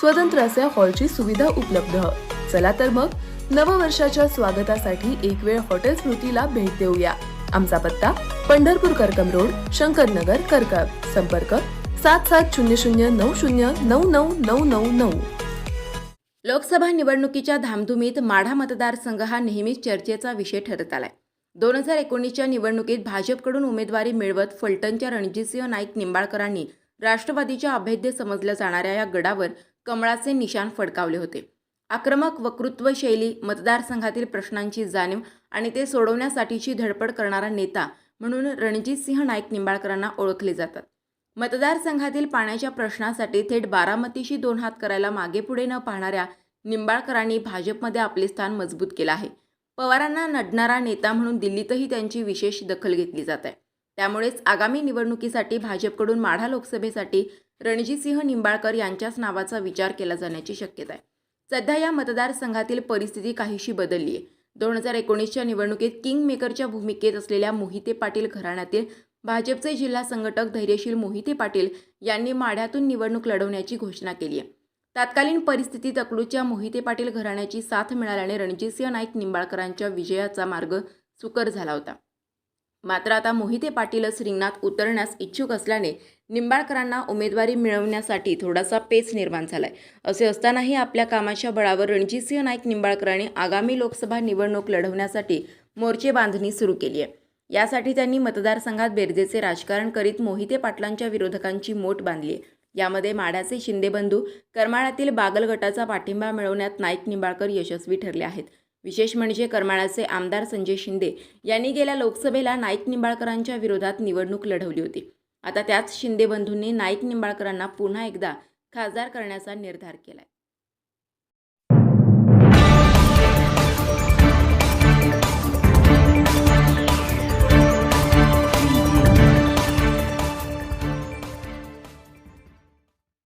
स्वतंत्र असे हॉलची सुविधा उपलब्ध. चला तर मग नववर्षाच्या स्वागतासाठी एक वेळ हॉटेल स्मृतीला भेट देऊया. आमचा पत्ता पंढरपूर करकम रोड शंकरनगर करकम. संपर्क सात सात शून्य शून्य नऊ शून्य नऊ नऊ नऊ नऊ नऊ. लोकसभा निवडणुकीच्या धामधुमीत माढा मतदारसंघ हा नेहमीच चर्चेचा विषय ठरत आलाय. दोन हजार एकोणीसच्या निवडणुकीत भाजपकडून उमेदवारी मिळवत फलटणच्या रणजितसिंह नाईक निंबाळकरांनी राष्ट्रवादीच्या अभेद्य समजल्या जाणाऱ्या या गडावर कमळाचे निशाण फडकावले होते. आक्रमक वक्तृत्व शैली मतदारसंघातील प्रश्नांची जाणीव आणि ते सोडवण्यासाठीची धडपड करणारा नेता म्हणून रणजित सिंह नाईक निंबाळकरांना ओळखले जातात. मतदारसंघातील पाण्याच्या प्रश्नासाठी थेट बारामतीशी दोन हात करायला मागेपुढे न पाहणाऱ्या निंबाळकरांनी भाजपमध्ये आपले स्थान मजबूत केलं आहे. पवारांना नडणारा नेता म्हणून दिल्लीतही त्यांची विशेष दखल घेतली जात आहे. त्यामुळेच आगामी निवडणुकीसाठी भाजपकडून माढा लोकसभेसाठी रणजितसिंह निंबाळकर यांच्याच नावाचा विचार केला जाण्याची शक्यता आहे. सध्या या मतदारसंघातील परिस्थिती काहीशी बदलली आहे. दोन हजार एकोणीसच्या निवडणुकीत किंग मेकरच्या भूमिकेत असलेल्या मोहिते पाटील घराण्यातील भाजपचे जिल्हा संघटक धैर्यशील मोहिते पाटील यांनी माढ्यातून निवडणूक लढवण्याची घोषणा केली आहे. तत्कालीन परिस्थितीत अकलूच्या मोहिते पाटील घराण्याची साथ मिळाल्याने रणजितसिंह नाईक निंबाळकरांच्या विजयाचा मार्ग सुकर झाला होता. मात्र आता मोहिते पाटीलच रिंगणात उतरण्यास इच्छुक असल्याने निंबाळकरांना उमेदवारी मिळवण्यासाठी थोडासा पेच निर्माण झालाय. असे असतानाही आपल्या कामाच्या बळावर रणजितसिंह नाईक निंबाळकरांनी आगामी लोकसभा निवडणूक लढवण्यासाठी मोर्चे बांधणी सुरू केली आहे यासाठी त्यांनी मतदारसंघात बेरजेचे राजकारण करीत मोहिते पाटलांच्या विरोधकांची मोठ बांधली आहे यामध्ये माढ्याचे शिंदेबंधू करमाळ्यातील बागल गटाचा पाठिंबा मिळवण्यात नाईक निंबाळकर यशस्वी ठरले आहेत. विशेष म्हणजे करमाळाचे आमदार संजय शिंदे यांनी गेल्या लोकसभेला नाईक निंबाळकरांच्या विरोधात निवडणूक लढवली होती. आता त्याच शिंदे बंधूंनी नाईक निंबाळकरांना पुन्हा एकदा खासदार करण्याचा निर्धार केला आहे